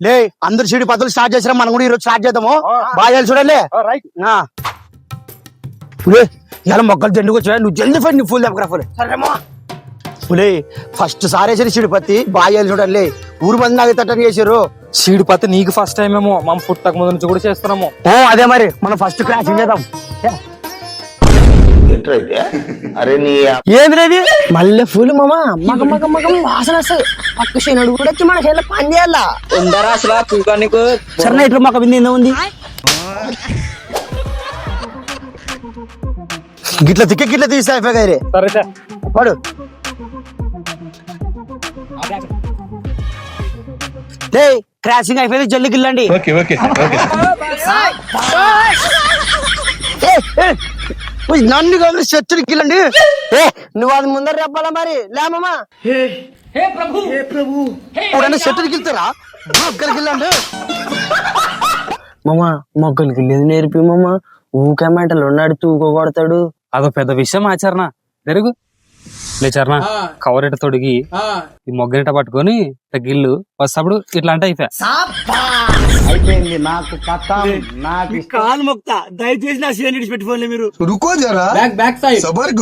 లే అందరు సీడి పద్ధతులు స్టార్ట్ చేసినా మనం కూడా ఈరోజు స్టార్ట్ చేద్దాము. బాగా చూడండి. రైట్ ఆ. పులే ఇలా మొక్కలు జెండుకు వచ్చా నువ్వు జల్దీ ఫండి నీ ఫుల్ దగ్గర ఫుల్ సరేమా పులే ఫస్ట్ సారి వేసిన సీడి పత్తి బాగా చూడండి ఊరు మంది నాకు తట్టని చేసారు సీడు పత్తి నీకు ఫస్ట్ టైం ఏమో మనం పుట్టక ముందు నుంచి కూడా చేస్తున్నాము. ఓ అదే మరి మనం ఫస్ట్ క్లాస్ చేద్దాం. అరే నీ ఏంద్రేది మల్లె పూలు మామ. మగ మగ మగం వాసన వస్తుంది పక్క శనుడు కూడా వచ్చి మన హెల్ల పని చేయాలా? ఉందరా అసలు సరే ఇట్లా మాకు బింది ఏందో ఉంది. గిట్ల తిక్క గిట్ల తీస్తా అయిపోయి రే సరే లే క్రాసింగ్ అయిపోయింది జల్లి గిల్లండి ఓకే ఓకే ఓకే. నన్ను కాదు చెట్టుని గిల్లండి ఏ! నువ్వు అది ముందర చెప్పాలా మరి? లేమమ్మా. మామ మొక్కలు గిల్లేది నేర్పి మామ. ఊకే మంటలు ఉన్నాడు తూకో కొడతాడు. అదో పెద్ద విషయం ఆచరణ జరుగు. లేచరణ కవరెట తొడిగి ఈ మొగ్గరిట పట్టుకొని ఇట్లా గిల్లు వస్తప్పుడు ఇట్లా అంటే అయిపోయా చెప్పింది నాకు కథం నాకు కాలు మొక్తా. దయచేసి నా సీనియర్ పెట్టుకోండి మీరు. రుకో జరా. Back back side Sabar